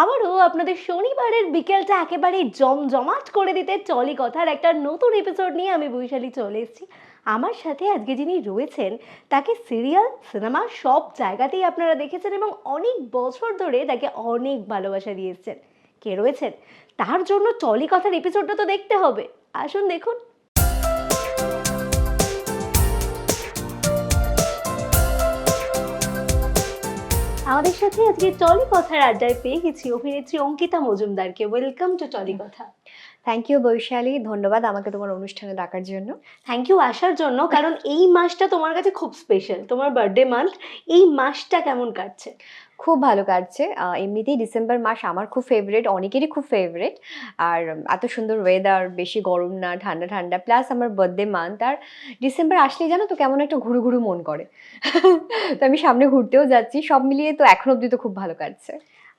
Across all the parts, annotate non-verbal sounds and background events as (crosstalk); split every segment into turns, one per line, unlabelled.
আবারও আপনাদের শনিবারের বিকেলটা একেবারে জমজমাট করে দিতে চলি কথার একটা নতুন এপিসোড নিয়ে আমি বৈশালী চলে এসেছি। আমার সাথে আজকে যিনি রয়েছেন, তাকে সিরিয়াল সিনেমা সব জায়গাতেই আপনারা দেখেছেন এবং অনেক বছর ধরে তাকে অনেক ভালোবাসা দিয়ে এসেছেন কে রয়েছেন? তার জন্য চলি কথার এপিসোডটা তো দেখতে হবে। আসুন দেখুন। আমাদের সাথে আজকে টলি কথার আড্ডায় পেয়ে গেছি অভিনেত্রী Ankita মজুমদারকে। Welcome to Tolly Kotha.
Thank you Baishali. ধন্যবাদ আমাকে তোমার অনুষ্ঠানে ডাকার জন্য।
থ্যাংক ইউ আসার জন্য। কারণ এই মাসটা তোমার কাছে খুব স্পেশাল তোমার বার্থডে মান্থ এই মাসটা কেমন কাটছে?
খুব ভালো কাটছে। এমনিতেই ডিসেম্বর মাস আমার খুব ফেভারিট অনেকেরই খুব ফেভারেট আর এত সুন্দর ওয়েদার বেশি গরম না, ঠান্ডা ঠান্ডা। প্লাস আমার বার্থডে মান্থ আর ডিসেম্বর আসলেই জানো তো কেমন একটা ঘুরু ঘুরু মন করে। (laughs) তো আমি সামনে ঘুরতেও যাচ্ছি। সব মিলিয়ে তো এখন অব্দি তো খুব ভালো কাটছে।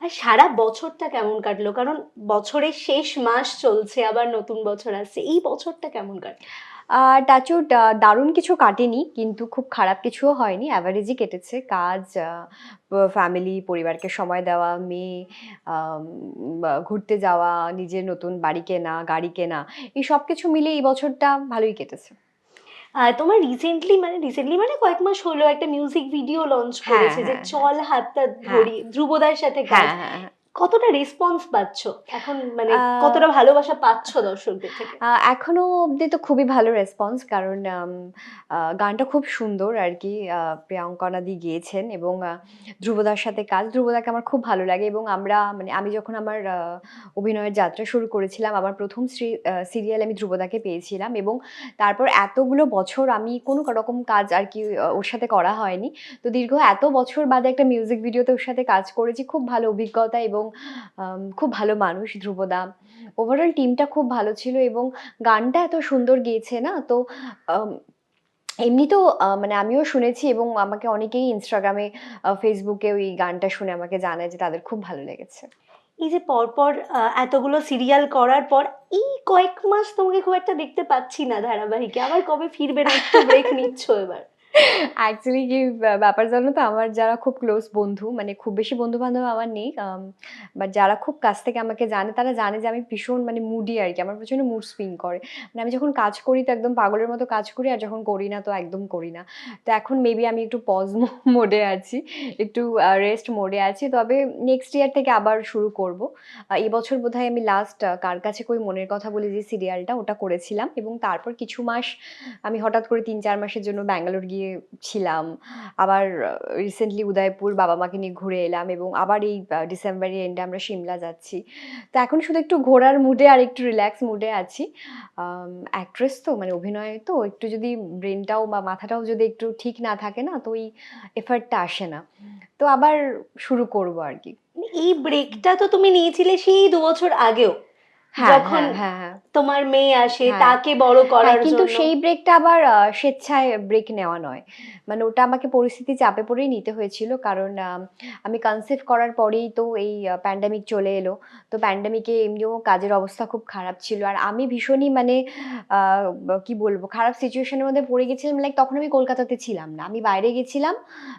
আর সারা বছরটা কেমন কাটলো? কারণ বছরের শেষ মাস চলছে, আবার নতুন বছর আসছে। এই বছরটা কেমন কাটলো?
টাচুট দারুণ কিছু কাটেনি, কিন্তু খুব খারাপ কিছুও হয়নি। অ্যাভারেজই কেটেছে। কাজ ফ্যামিলি পরিবারকে সময় দেওয়া, মেয়ে ঘুরতে যাওয়া, নিজের নতুন বাড়ি কেনা, গাড়ি কেনা, এই সব কিছু মিলে এই বছরটা ভালোই কেটেছে।
তোমার রিসেন্টলি মানে রিসেন্টলি মানে কয়েক মাস হলো একটা মিউজিক ভিডিও লঞ্চ
হ্যাঁ,
করেছে যে
হ্যাঁ,
চল হাতটা ধরি ধ্রুবদার সাথে
হ্যাঁ হ্যাঁ হ্যাঁ।
কতটা রেসপন্স পাচ্ছ? এখন মানে কতটা ভালোবাসা পাচ্ছ দর্শকদের থেকে?
এখনও অবধি তো খুবই ভালো রেসপন্স কারণ গানটা খুব সুন্দর আর কি। আহ, প্রিয়াঙ্কনা দি গিয়েছেন এবং ধ্রুবদার সাথে কাজ। ধ্রুবদাকে আমার খুব ভালো লাগে এবং আমরা মানে আমি যখন আমার অভিনয়ের যাত্রা শুরু করেছিলাম আমার প্রথম সিরিয়াল আমি ধ্রুবদাকে পেয়েছিলাম এবং তারপর এতগুলো বছর আমি কোনো রকম কাজ আর কি ওর সাথে করা হয়নি। তো দীর্ঘ এত বছর বাদে একটা মিউজিক ভিডিওতে ওর সাথে কাজ করেছি খুব ভালো অভিজ্ঞতা এবং আম, খুব ভালো মানুষ ধ্রুবদা। ওভারঅল টিমটা খুব ভালো ছিল এবং গানটা এত সুন্দর গেয়েছে না? তো এমনি তো মানে আমিও শুনেছি এবং আমাকে অনেকেই ইনস্টাগ্রামে ফেসবুকে ওই গানটা শুনে আমাকে জানায় যে তাদের খুব ভালো লেগেছে।
এই যে পরপর এতগুলো সিরিয়াল করার পর এই কয়েক মাস তোমাকে খুব একটা দেখতে পাচ্ছি না ধারাবাহিকে। আবার কবে ফিরবে না একটু ব্রেক নিচ্ছ এবার?
অ্যাকচুয়ালি কি ব্যাপার জানো তো? আমার যারা খুব ক্লোজ বন্ধু মানে খুব বেশি বন্ধু বান্ধব আমার নেই বাট যারা খুব কাছ থেকে আমাকে জানে, তারা জানে যে আমি ভীষণ মানে মুডি আর কি। আমার প্রচণ্ড মুড স্পিন করে। মানে আমি যখন কাজ করি তো একদম পাগলের মতো কাজ করি, আর যখন করি না তো একদম করি না। তো এখন মেবি আমি একটু পজ মোডে আছি, একটু রেস্ট মোডে আছি। তবে নেক্সট ইয়ার থেকে আবার শুরু করব। এই বছর বোধহয় আমি লাস্ট কার কাছে কই মনের কথা বলে যে সিরিয়ালটা ওটা করেছিলাম এবং তারপর কিছু মাস আমি হঠাৎ করে তিন, চার মাসের জন্য ব্যাঙ্গালোর গিয়ে ছিলাম। আবার রিসেন্টলি উদয়পুর বাবা মাকে নিয়ে ঘুরে এলাম এবং আবার এই ডিসেম্বরের এন্ডে আমরা সিমলা যাচ্ছি। তো এখন শুধু একটু ঘোরার মুডে আর একটু রিল্যাক্স মুডে আছি। অ্যাক্ট্রেস তো মানে অভিনয় তো, একটু যদি ব্রেনটাও বা মাথাটাও যদি একটু ঠিক না থাকে না, তো ওই এফার্টটা আসে না। তো আবার শুরু করব আর কি।
মানে এই ব্রেকটা তো তুমি নিয়েছিলে সেই দু বছর আগেও। যখন
হ্যাঁ হ্যাঁ হ্যাঁ।
তোমার মেয়ে আসে
হ্যাঁ।
তাকে বড় করার
হ্যাঁ, কিন্তু সেই ব্রেকটা আবার স্বেচ্ছায় ব্রেক নেওয়া নয়। মানে ওটা আমাকে পরিস্থিতি চাপে পড়েই নিতে হয়েছিল কারণ আমি কনসেপ্ট করার পরেই তো এই প্যান্ডামিক চলে এলো। তো প্যান্ডামিকে এমনিও কাজের অবস্থা খুব খারাপ ছিল। আর আমি ভীষণই মানে কি বলব খারাপ সিচুয়েশনের মধ্যে পড়ে গেছিলাম। লাইক তখন আমি কলকাতাতে ছিলাম না। আমি বাইরে গেছিলাম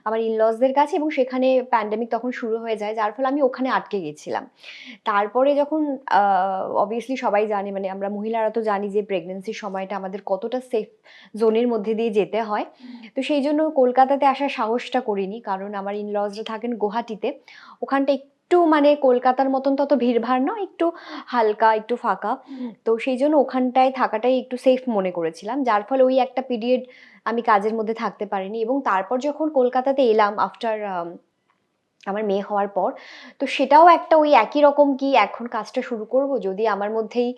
আমার ইনলসদের কাছে এবং সেখানে প্যান্ডামিক তখন শুরু হয়ে যায়। যার ফলে আমি ওখানে আটকে গেছিলাম। তারপরে যখন অবভিয়াসলি সবাই জানে মানে আমরা মহিলারা তো জানি যে প্রেগনেন্সির সময়টা আমাদের কতটা সেফ জোনের মধ্যে দিয়ে যেতে হয়। তো সেই জন্য কলকাতাতে আসার সাহসটা করিনি কারণ আমার ইন ইনলজরা থাকেন গুয়াহাটিতে। ওখানটা একটু মানে কলকাতার মতন তত ভিড়ভাড় নয় একটু হালকা একটু ফাঁকা। তো সেই জন্য ওখানটায় থাকাটাই একটু সেফ মনে করেছিলাম। যার ফলে ওই একটা পিরিয়ড আমি কাজের মধ্যে থাকতে পারিনি এবং তারপর যখন কলকাতাতে এলাম আফটার আমার মেয়ে হওয়ার পর। তো সেটাও একটা ওই একই রকম কি এখন কাজটা শুরু করব? যদি আমার মধ্যেই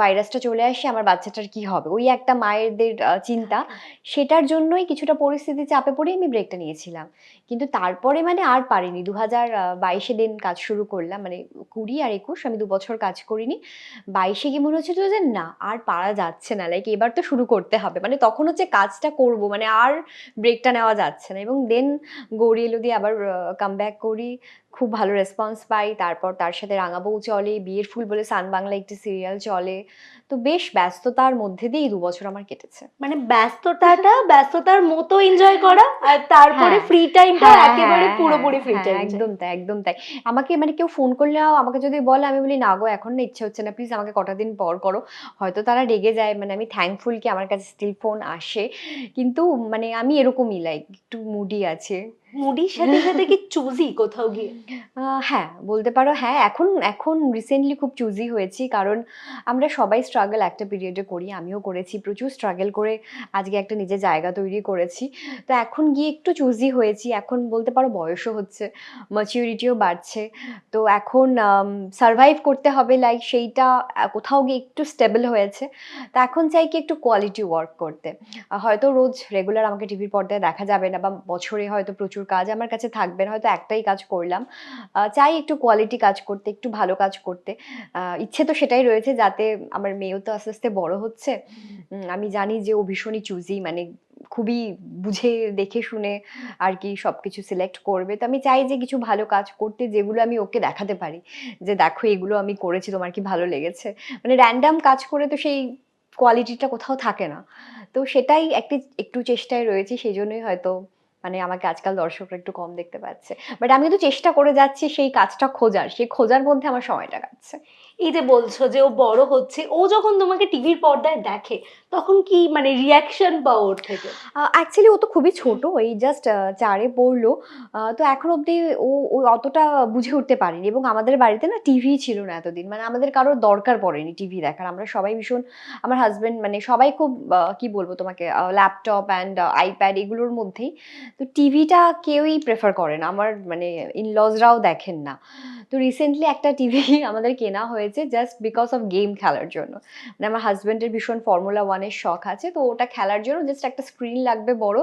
ভাইরাসটা চলে আসে, আমার বাচ্চাটার কি হবে? ওই একটা মায়েরদের চিন্তা। সেটার জন্যই কিছুটা পরিস্থিতি চাপে পড়ে আমি ব্রেকটা নিয়েছিলাম। কিন্তু তারপরে মানে আর পারিনি। দু হাজার বাইশে দিন কাজ শুরু করলাম। মানে কুড়ি আর একুশ, আমি দু বছর কাজ করিনি। বাইশে গিয়ে মনে হচ্ছিল যে না, আর পারা যাচ্ছে না। লাইক এবার তো শুরু করতে হবে। মানে তখন হচ্ছে কাজটা করব। মানে আর ব্রেকটা নেওয়া যাচ্ছে না। এবং দেন গৌরী এলো দিয়ে আবার কাম ব্যাক করি। খুব ভালো রেসপন্স পাই। তারপর তার সাথে রাঙাবউ চলে বিয়ের ফুল বলে সান বাংলা একটি সিরিয়াল চলে। তো বেশ ব্যস্ততার মধ্যে দিয়ে এই দু বছর আমার কেটেছে।
মানে ব্যস্ততাটা ব্যস্ততার মতো এনজয় করা আর তারপরে
হ্যাঁ।
ফ্রি টাইমটা
হ্যাঁ,
একেবারে
হ্যাঁ,
পুরোপুরি ফ্রি
হ্যাঁ,
টাইম
একদম তাই একদম তাই। আমাকে মানে কেউ ফোন করলেও আমাকে যদি বলে আমি বলি না গো এখন না ইচ্ছে হচ্ছে না প্লিজ আমাকে কটা দিন পর করো। হয়তো তারা রেগে যায় মানে আমি থ্যাঙ্কফুল কি আমার কাছে স্টিল ফোন আসে। কিন্তু মানে আমি এরকমই লাইক একটু মুডি আছে।
মুডির সাথে সাথে কি চুজি কোথাও গিয়ে?
হ্যাঁ বলতে পারো হ্যাঁ এখন এখন রিসেন্টলি খুব চুজি হয়েছি কারণ আমরা সবাই স্ট্রাগল একটা পিরিয়ডে করি, আমিও করেছি, প্রচুর স্ট্রাগল করে আজকে একটা নিজের জায়গা তৈরি করেছি। তো এখন গিয়ে একটু চুজি হয়েছি, এখন বলতে পারো বয়সও হচ্ছে ম্যাচিউরিটিও বাড়ছে। তো এখন সারভাইভ করতে হবে লাইক সেইটা কোথাও গিয়ে একটু স্টেবল হয়েছে। তো এখন চাই কি একটু কোয়ালিটি ওয়ার্ক করতে। হয়তো রোজ রেগুলার আমাকে টিভির পর্দায় দেখা যাবে না বা বছরে হয়তো প্রচুর কাজ আমার কাছে থাকবে না, হয়তো একটাই কাজ করলাম। চাই একটু কোয়ালিটি কাজ করতে, একটু ভালো কাজ করতে। ইচ্ছে তো সেটাই রয়েছে যাতে আমার মেয়েও তো আস্তে আস্তে বড় হচ্ছে। আমি জানি যে ও ভীষণই চুজি মানে খুবই বুঝে, দেখে শুনে আর কি সব কিছু সিলেক্ট করবে। তো আমি চাই যে কিছু ভালো কাজ করতে যেগুলো আমি ওকে দেখাতে পারি, যে দেখো এগুলো আমি করেছি, তোমার কি ভালো লেগেছে? মানে র্যান্ডাম কাজ করে তো সেই কোয়ালিটিটা কোথাও থাকে না। তো সেটাই একটি, একটু চেষ্টায় রয়েছে, সেই জন্যই হয়তো মানে আমাকে আজকাল দর্শকরা একটু কম দেখতে পাচ্ছে। বাট আমি কিন্তু চেষ্টা করে যাচ্ছি সেই কাজটা খোঁজার। সেই খোঁজার মধ্যে আমার সময়টা কাটছে।
এই যে বলছো যে ও বড় হচ্ছে, ও যখন তোমাকে টিভির পর্দায় দেখে তখন কি মানে রিয়াকশন পাও ওর থেকে?
অ্যাকচুয়ালি ও তো খুবই ছোট, এই জাস্ট চারে পড়ল। তো এখন অবধি ও অতটা বুঝে উঠতে পারেনি এবং আমাদের বাড়িতে না টিভি ছিল না এতদিন। মানে আমাদের কারোর দরকার পড়েনি টিভি দেখার। আমরা সবাই ভীষণ, আমার হাজব্যান্ড মানে সবাই খুব কি বলব তোমাকে ল্যাপটপ অ্যান্ড আইপ্যাড এগুলোর মধ্যেই। তো টিভিটা কেউই প্রেফার করে না। আমার মানে ইনলজরাও দেখেন না। তো রিসেন্টলি একটা টিভি আমাদের কেনা হয়েছে জাস্ট বিকজ অফ গেম খেলার জন্য। মানে আমার হাজব্যান্ডের ভীষণ ফর্মুলা ওয়ানের শখ আছে। তো ওটা খেলার জন্য জাস্ট একটা স্ক্রিন লাগবে বড়,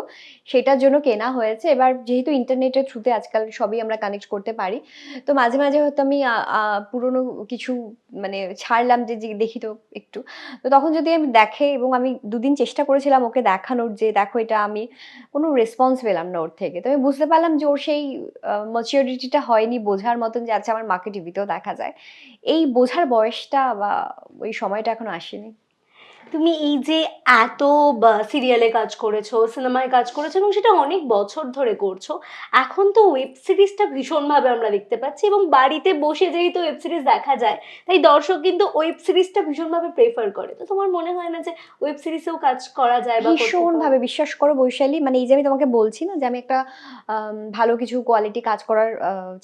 সেটার জন্য কেনা হয়েছে। এবার যেহেতু ইন্টারনেটের থ্রুতে আজকাল সবই আমরা কানেক্ট করতে পারি, তো মাঝে মাঝে হয়তো আমি পুরনো কিছু মানে ছাড়লাম যে দেখি তো একটু। তো তখন যদি আমি দেখে এবং আমি দুদিন চেষ্টা করেছিলাম ওকে দেখানোর যে, দেখো এটা আমি, কোনো রেসপন্স পেলাম না ওর থেকে। তো আমি বুঝতে পারলাম যে, ওর সেই ম্যাচিওরিটিটা হয়নি বোঝার মতন যে আচ্ছা আমার মাকে টিভিতেও দেখা যায়। এই বোঝার বয়সটা বা ওই সময়টা এখনও আসেনি।
তুমি এই যে এত সিরিয়ালে কাজ করেছ সিনেমায় কাজ করেছ, এবং সেটা অনেক বছর ধরে করছ, এখন তো ওয়েব সিরিজটা ভীষণভাবে আমরা দেখতে পাচ্ছি, এবং বাড়িতে বসে যেহেতু ওয়েব সিরিজ দেখা যায়, তাই দর্শক কিন্তু ওয়েব সিরিজটা ভীষণভাবে প্রেফার করে তো তোমার মনে হয় না যে ওয়েব সিরিজেও কাজ করা যায় বা করতে
ভীষণ
পারো?
ভাবে বিশ্বাস করো বৈশালী মানে এই যে আমি তোমাকে বলছি না যে আমি একটা ভালো কিছু কোয়ালিটি কাজ করার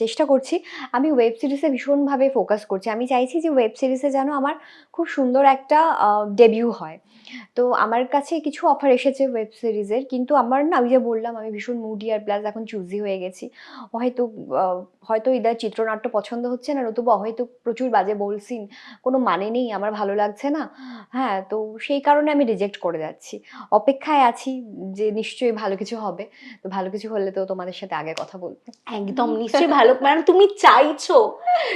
চেষ্টা করছি, আমি ওয়েব সিরিজে ভীষণভাবে ফোকাস করছি আমি চাইছি যে ওয়েব সিরিজে যেন আমার খুব সুন্দর একটা ডেবিউ হয়। তো আমার কাছে কিছু অফার এসেছে ওয়েব সিরিজের কিন্তু আমার না আমি যে বললাম আমি ভীষণ মুডি আর প্লাস এখন চুজি হয়ে গেছি। হয়তো হয়তো ইদার চিত্রনাট্য পছন্দ হচ্ছে না নতুবা হয়তো প্রচুর বাজে বলছি কোনো মানে নেই আমার ভালো লাগছে না। হ্যাঁ তো সেই কারণে আমি রিজেক্ট করে যাচ্ছি। অপেক্ষায় আছি যে নিশ্চয়ই ভালো কিছু হবে। তো ভালো কিছু হলে তো তোমাদের সাথে আগে কথা বলব।
একদম নিশ্চয়ই ভালো। মানে তুমি চাইছো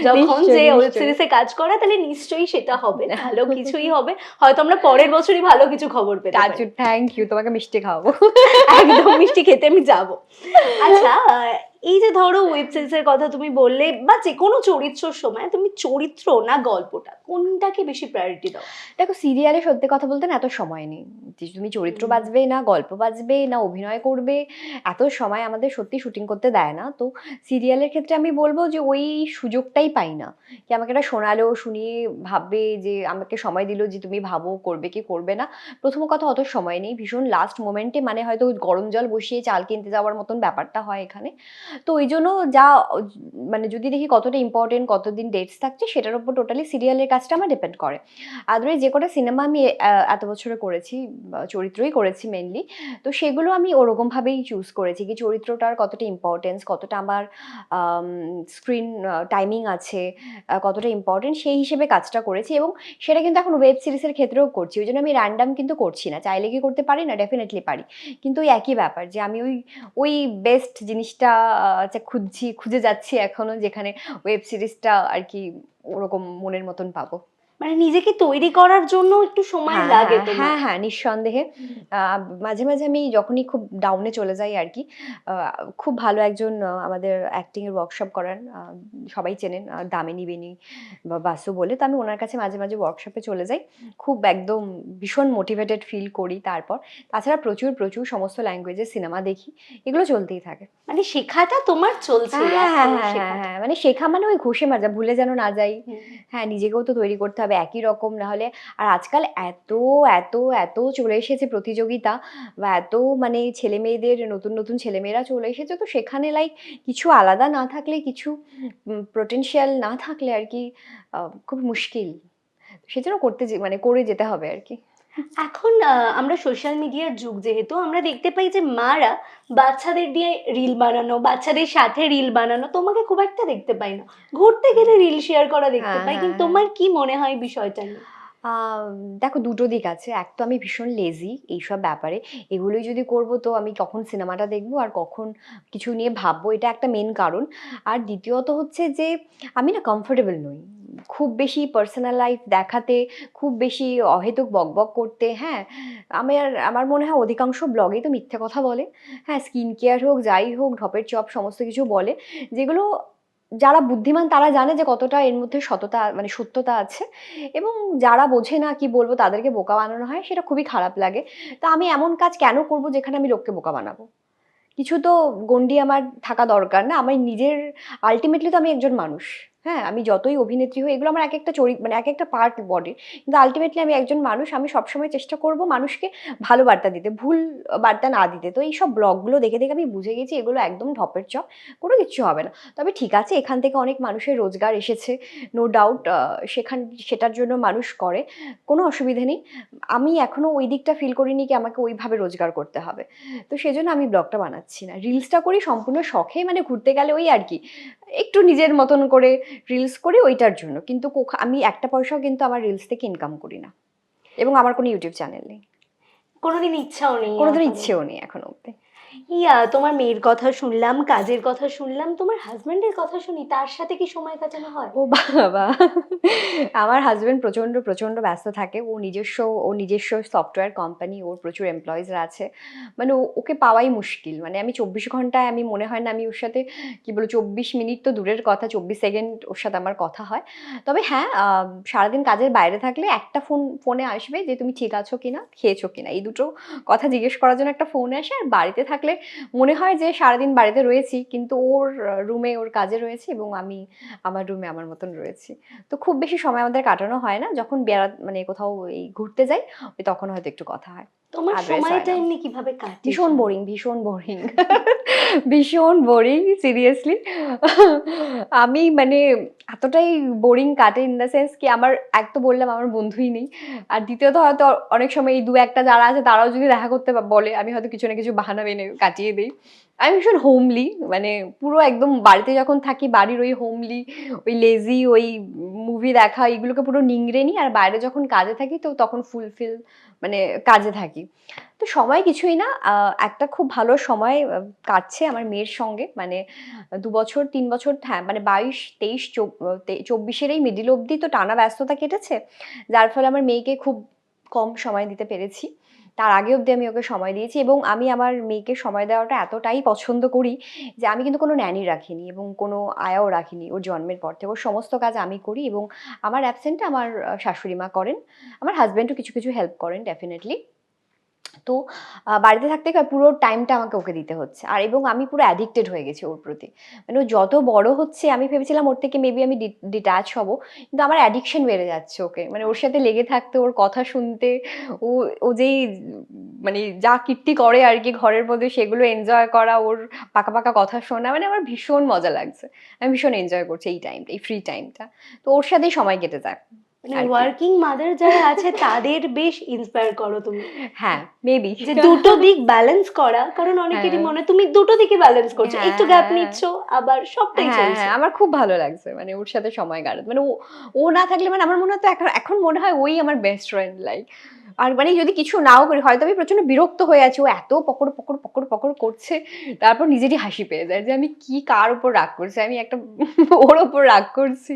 যখন যে ওয়েব সিরিজে কাজ করা তাহলে নিশ্চয়ই সেটা হবে ভালো (laughs) কিছুই হবে। হয়তো আমরা পরের বছরই ভালো কিছু খবর পেতে পারি।
থ্যাংক ইউ তোমাকে মিষ্টি খাওয়াবো
একদম মিষ্টি খেতে আমি যাব আচ্ছা এই যে ধরো ওয়েব সিরিজের কথা তুমি বললে বা যে কোনো চরিত্রর সময় তুমি চরিত্র না গল্পটা কোনটাকে বেশি প্রায়োরিটি দাও?
দেখো সিরিয়ালে সত্যি কথা বলতে না এত সময় নেই। যে তুমি চরিত্র। বাজবে না গল্প বাজবে না অভিনয় করবে এত সময় আমাদের সত্যি শুটিং করতে দেয় না। তো সিরিয়ালের ক্ষেত্রে আমি বলব যে ওই সুযোগটাই পাই না। কি আমাকে এটা শোনালো শুনিয়ে ভাববে যে আমাকে সময় দিল যে তুমি ভাবো করবে কি করবে না। প্রথম কথা অত সময় নেই। ভীষণ লাস্ট মোমেন্টে মানে হয়তো গরম জল বসিয়ে চাল কিনতে যাওয়ার মতন ব্যাপারটা হয় এখানে। তো ওই জন্য যা মানে যদি দেখি কতটা ইম্পর্টেন্ট কতদিন ডেটস থাকছে, সেটার উপর টোটালি সিরিয়ালের কাজটা আমার ডিপেন্ড করে। আদরে যে কটা সিনেমা আমি এত বছরে করেছি চরিত্রই করেছি মেনলি তো সেগুলো আমি ওরকমভাবেই চুজ করেছি কি চরিত্রটার কতটা ইম্পর্টেন্স কতটা আমার স্ক্রিন টাইমিং আছে কতটা ইম্পর্টেন্ট সেই হিসেবে কাজটা করেছি এবং সেটা কিন্তু এখন ওয়েব সিরিজের ক্ষেত্রেও করছি। ওই জন্য আমি র্যান্ডাম কিন্তু করছি না। চাইলে কি করতে পারি? না ডেফিনেটলি পারি। কিন্তু ওই একই ব্যাপার যে আমি ওই ওই বেস্ট জিনিসটা আচ্ছা খুঁজছি খুঁজে যাচ্ছি এখনও যেখানে ওয়েব সিরিজটা আর কি ওরকম মনের মতন পাবো।
মানে নিজেকে তৈরি করার জন্য একটু সময়
হ্যাঁ,
লাগে
হ্যাঁ, হ্যাঁ হ্যাঁ নিঃসন্দেহে। মাঝে মাঝে আমি যখনই খুব ডাউনে চলে যাই আর কি খুব ভালো একজন আমাদের অ্যাক্টিং এর ওয়ার্কশপ করান সবাই চেনেন দামিনী বেনি বা বাসু বলে তো আমি ওনার কাছে মাঝে মাঝে ওয়ার্কশপে চলে যাই। খুব একদম ভীষণ মোটিভেটেড ফিল করি তারপর। তাছাড়া প্রচুর প্রচুর সমস্ত ল্যাঙ্গুয়েজে সিনেমা দেখি এগুলো চলতেই থাকে।
মানে শেখাটা তোমার চলছে
হ্যাঁ হ্যাঁ হ্যাঁ হ্যাঁ, হ্যাঁ মানে শেখা মানে ওই ঘষে মাজা ভুলে যেন না যাই। হ্যাঁ নিজেকেও তো তৈরি করতে হবে একই রকম না হলে আর আজকাল এত এত এত চলে এসেছে প্রতিযোগিতা বা এত মানে ছেলে মেয়েদের নতুন নতুন ছেলেমেয়েরা চলে এসেছে, তো সেখানে লাইক কিছু আলাদা না থাকলে, কিছু পোটেনশিয়াল না থাকলে আর কি খুব মুশকিল। সেজন্য করতে মানে করে যেতে হবে আর কি।
এখন আমরা সোশ্যাল মিডিয়ার যুগ যেহেতু আমরা দেখতে পাই যে মারা বাচ্চাদের দিয়ে রিল বানানো বাচ্চাদের সাথে রিল বানানো তোমাকে খুব একটা দেখতে পাই না। ঘুরতে গেলে রিল শেয়ার করা দেখতে পাই
হ্যাঁ,
কিন্তু
হ্যাঁ।
তোমার কি মনে হয় বিষয়টা নিয়ে?
দেখো দুটো দিক আছে এক তো আমি ভীষণ লেজি এইসব ব্যাপারে এগুলোই যদি করব তো আমি কখন সিনেমাটা দেখব আর কখন কিছু নিয়ে ভাববো এটা একটা মেন কারণ। আর দ্বিতীয়ত হচ্ছে যে আমি না কমফোর্টেবল নই। খুব বেশি পার্সোনাল লাইফ দেখাতে, খুব বেশি অহেতুক বকবক করতে হ্যাঁ? আমার আমার মনে হয় অধিকাংশ ব্লগেই তো মিথ্যে কথা বলে। হ্যাঁ স্কিন কেয়ার হোক, যাই হোক, ঢপের চপ, সমস্ত কিছু বলে। যেগুলো যারা বুদ্ধিমান, তারা জানে যে কতটা এর মধ্যে সততা মানে সত্যতা আছে। এবং যারা বোঝে না কি বলব, তাদেরকে বোকা বানানো হয়, সেটা খুবই খারাপ লাগে। তা আমি এমন কাজ কেন করব যেখানে আমি লোককে বোকা বানাবো? কিছু তো গণ্ডি আমার থাকা দরকার না। আমার নিজের আলটিমেটলি তো আমি একজন মানুষ। হ্যাঁ আমি যতই অভিনেত্রী হই, এগুলো আমার এক একটা চরিত্র মানে এক একটা পার্ট বডির কিন্তু আলটিমেটলি আমি একজন মানুষ, আমি সবসময় চেষ্টা করব মানুষকে ভালো বার্তা দিতে, ভুল বার্তা না দিতে। তো এইসব ব্লগগুলো দেখে দেখে আমি বুঝে গেছি এগুলো একদম ঢপের চপ, কোনো কিছু হবে না। তবে ঠিক আছে, এখান থেকে অনেক মানুষের রোজগার এসেছে নো ডাউট সেখান, সেটার জন্য মানুষ করে, কোনো অসুবিধা নেই। আমি এখনও ওই দিকটা ফিল করিনি কি আমাকে ওইভাবে রোজগার করতে হবে। তো সেজন্য আমি ব্লগটা বানাচ্ছি না। রিলসটা করি সম্পূর্ণ শখে মানে ঘুরতে গেলে ওই আর কি একটু নিজের মতন করে রিলস করি ওইটার জন্য। কিন্তু আমি একটা পয়সাও কিন্তু আমার রিলস থেকে ইনকাম করি না। এবং আমার কোনো ইউটিউব চ্যানেল নেই।
কোনোদিন ইচ্ছাও নেই
কোনোদিন ইচ্ছেও নেই এখন অব্দি
ইয়া, তোমার মেয়ের কথা শুনলাম, কাজের কথা শুনলাম, তোমার হাজবেন্ডের কথা শুনি, তার সাথে কি সময় কাটানো হয়?
ও বাবা, আমার হাজবেন্ড প্রচণ্ড প্রচণ্ড ব্যস্ত থাকে। ও নিজস্ব ও নিজস্ব সফটওয়্যার কোম্পানি ওর প্রচুর এমপ্লয়িজরা আছে। মানে ওকে পাওয়াই মুশকিল। মানে আমি চব্বিশ ঘন্টায়, আমি মনে হয় না আমি ওর সাথে, কি বলো চব্বিশ মিনিট তো দূরের কথা, চব্বিশ সেকেন্ড ওর সাথে আমার কথা হয়। তবে হ্যাঁ সারাদিন কাজের বাইরে থাকলে একটা ফোন ফোনে আসবে যে, তুমি ঠিক আছো কিনা, খেয়েছো কিনা? এই দুটো কথা জিজ্ঞেস করার জন্য একটা ফোন আসে, আর বাড়িতে থাকলে মনে হয় যে সারাদিন বাড়িতে রয়েছি, কিন্তু ওর রুমে ওর কাজে রয়েছি এবং আমি আমার রুমে আমার মতন রয়েছি। তো খুব বেশি সময় আমাদের কাটানো হয় না। যখন বেড়া মানে কোথাও এই ঘুরতে যাই তখন হয়তো একটু কথা হয়।
তোমার কীভাবে কাটে?
ভীষণ বোরিং ভীষণ বোরিং (laughs) ভীষণ বোরিং সিরিয়াসলি (laughs) আমি মানে এতটাই বোরিং কাটে ইন দ্য সেন্স কি আমার এক তো বললাম আমার বন্ধুই নেই। আর দ্বিতীয়ত হয়তো অনেক সময় এই দু একটা যারা আছে তারাও যদি দেখা করতে বলে আমি হয়তো কিছু না কিছু বাহানা এনে কাটিয়ে দিই। আমি ভীষণ হোমলি মানে পুরো একদম বাড়িতে যখন থাকি বাড়ির ওই হোমলি ওই লেজি ওই মুভি দেখা এগুলোকে পুরো নিংড়ে নিই। আর বাইরে যখন কাজে থাকি তো তখন ফুলফিল মানে কাজে থাকি। তো সময় কিছুই না একটা খুব ভালো সময় কাটছে আমার মেয়ের সঙ্গে। মানে দু বছর, তিন বছর হ্যাঁ মানে বাইশ, তেইশ চব্বিশের এই মিডিল অবধি তো টানা ব্যস্ততা কেটেছে। যার ফলে আমার মেয়েকে খুব কম সময় দিতে পেরেছি। তার আগে অবধি আমি ওকে সময় দিয়েছি এবং আমি আমার মেয়েকে সময় দেওয়াটা এতটাই পছন্দ করি যে আমি কিন্তু কোনো ন্যানি রাখিনি এবং কোনো আয়াও রাখিনি ওর জন্মের পর থেকে। ওর সমস্ত কাজ আমি করি এবং আমার অ্যাবসেন্টটা আমার শাশুড়ি মা করেন, আমার হাজব্যান্ডও কিছু কিছু হেল্প করেন ডেফিনেটলি তো বাড়িতে থাকতে পুরো টাইমটা আমাকে ওকে দিতে হচ্ছে। আর এবং আমি পুরো অ্যাডিক্টেড হয়ে গেছি ওর প্রতি। মানে ও যত বড় হচ্ছে, আমি ভেবেছিলাম ওর থেকে মেবি আমি ডিট্যাচ হব, কিন্তু আমার অ্যাডিকশন বেড়ে যাচ্ছে ওকে। মানে ওর সাথে লেগে থাকতে, ওর কথা শুনতে, ও ও যেই মানে যা কীর্তি করে আর কি ঘরের মধ্যে, সেগুলো এনজয় করা, ওর পাকা পাকা কথা শোনা মানে আমার ভীষণ মজা লাগছে। আমি ভীষণ এনজয় করছি এই টাইমটা এই ফ্রি টাইমটা তো ওর সাথেই সময় কেটে যায়।
মানে ওয়ার্কিং মাদার যারা আছে তাদের বেশ ইন্সপায়ার করো তুমি।
হ্যাঁ মেবি
যে দুটো দিক ব্যালেন্স করা কারণ অনেকেরই
হ্যাঁ।
মনে তুমি দুটো দিকে ব্যালেন্স করছ।
হ্যাঁ,
একটু গ্যাপ। নিচ্ছ আবার সবটাই চলছে
হ্যাঁ আমার খুব ভালো লাগছে মানে ওর সাথে সময় কাটাতে। মানে ও না থাকলে মানে আমার মনে হয় এখন মনে হয় ওই আমার বেস্ট ফ্রেন্ড লাইক আর মানে যদি কিছু নাও করি, হয়তো আমি প্রচণ্ড বিরক্ত হয়ে আছি। ও এত পকড় পকড় পকড় পকড় করছে, তারপর নিজেরই হাসি পেয়ে যায় যে আমি কি কার ওপর রাগ করছি? আমি একটা (laughs) ওর ওপর রাগ করছি।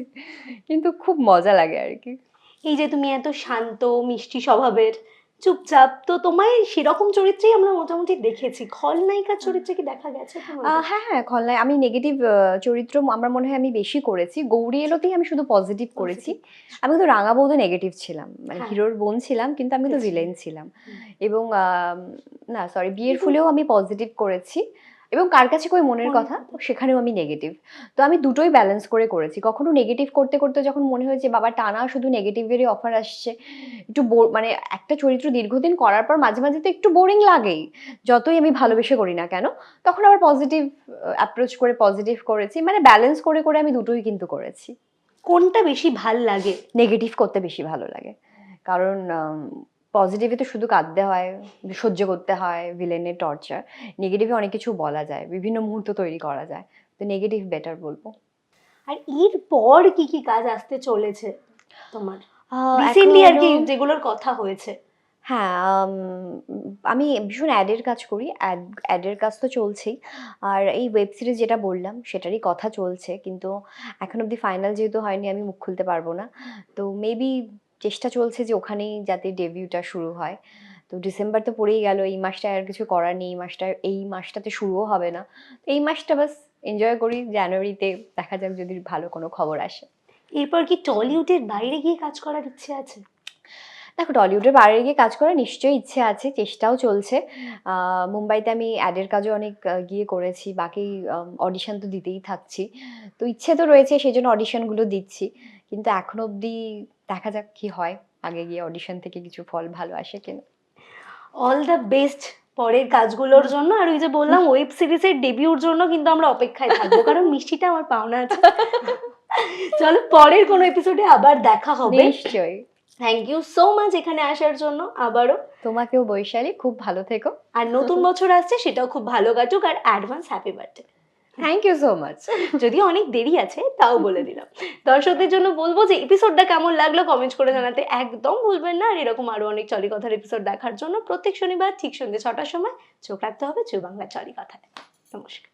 কিন্তু খুব মজা লাগে আর কি।
এই যে তুমি এত শান্ত, মিষ্টি স্বভাবের চুপচাপ। তো তোমায় সেরকম চরিত্রেই আমরা মোটামুটি দেখেছি। খলনায়িকার চরিত্রে কি দেখা গেছে
হ্যাঁ হ্যাঁ খলনায় আমি নেগেটিভ চরিত্র আমার মনে হয় আমি বেশি করেছি। গৌরী এলোতেই আমি শুধু পজিটিভ করেছি। আমি কিন্তু রাঙা বৌদ্ধ নেগেটিভ ছিলাম। মানে
হ্যাঁ।
হিরোর বোন ছিলাম কিন্তু আমি
তো।
ভিলেন ছিলাম। এবং না সরি বিয়ের ফুলেও আমি পজিটিভ করেছি। এবং কার কাছে কই মনের
মনের
কথা। সেখানেও আমি নেগেটিভ তো আমি দুটোই ব্যালেন্স করে করেছি। কখনো নেগেটিভ করতে করতে যখন মনে হয়েছে বাবা টানা শুধু নেগেটিভেরই অফার আসছে। একটু মানে একটা চরিত্র দীর্ঘদিন করার পর মাঝে মাঝে তো একটু বোরিং লাগেই। যতই আমি ভালোবেসে করি না কেন তখন আবার পজিটিভ অ্যাপ্রোচ করে পজিটিভ করেছি। মানে ব্যালেন্স করে করে আমি দুটোই কিন্তু করেছি।
কোনটা বেশি ভালো লাগে?
নেগেটিভ করতে বেশি ভালো লাগে। কারণ পজিটিভে তো শুধু কাঁদতে হয় সহ্য করতে হয় ভিলেনের টর্চার নেগেটিভে অনেক কিছু বলা যায় বিভিন্ন মুহূর্ত তৈরি করা যায়। তো নেগেটিভ বেটার বলব।
আর এর পর কি কি কাজ আসতে চলেছে তোমার? রিসেন্টলি আর কি যেগুলোর কথা হয়েছে।
হ্যাঁ আমি ভীষণ অ্যাডের কাজ করি অ্যাড অ্যাডের কাজ তো চলছেই। আর এই ওয়েব সিরিজ যেটা বললাম সেটারই কথা চলছে। কিন্তু এখন অবধি ফাইনাল যেহেতু হয়নি আমি মুখ খুলতে পারব না। তো মেবি চেষ্টা চলছে যে ওখানেই যাতে ডেবিউটা শুরু হয়। তো ডিসেম্বর তো পড়েই গেল এই মাসটায় আর কিছু করার নেই এই মাসটা এই মাসটাতে শুরুও হবে না। তো এই মাসটা বাস এনজয় করি জানুয়ারিতে দেখা যাক যদি ভালো কোনো খবর আসে।
এরপর কি টলিউডের বাইরে গিয়ে কাজ করার ইচ্ছে আছে?
দেখো টলিউডের বাইরে গিয়ে কাজ করার নিশ্চয়ই ইচ্ছে আছে চেষ্টাও চলছে। মুম্বাইতে আমি অ্যাডের কাজও অনেক গিয়ে করেছি বাকি অডিশন তো দিতেই থাকছি। তো ইচ্ছে তো রয়েছে সেই জন্য অডিশনগুলো দিচ্ছি। কিন্তু এখন অবধি দেখা যাক কি হয়। আগে গিয়ে অডিশন থেকে কিছু ফল ভালো আসে কিনা।
অল দ্য বেস্ট পরের কাজগুলোর জন্য। আর ওই যে বললাম ওয়েব সিরিজের ডেবিউর জন্য কিন্তু আমরা অপেক্ষায় থাকব কারণ মিষ্টিটা আমার পাওনা আছে। চলো পরের কোনো এপিসোডে আবার দেখা হবে।
নিশ্চয়ই।
থ্যাংক ইউ সো মাচ এখানে আসার জন্য আবারও।
তোমাকেও বৈশালী খুব ভালো থেকো।
আর নতুন বছর আসছে সেটাও খুব ভালো কাটুক। আর advance happy birthday
thank you so much
যদি অনেক দেরি আছে, তাও বলে দিলাম। দর্শকদের জন্য বলব যে এপিসোডটা কেমন লাগল কমেন্ট করে জানাতে একদম ভুলবেন না। আর এরকম আরও অনেক চলি কথার এপিসোড দেখার জন্য প্রত্যেক শনিবার ঠিক সন্ধ্যে ছটার সময় চোখ রাখতে হবে। চু বাংলা চলি কথায় নমস্কার।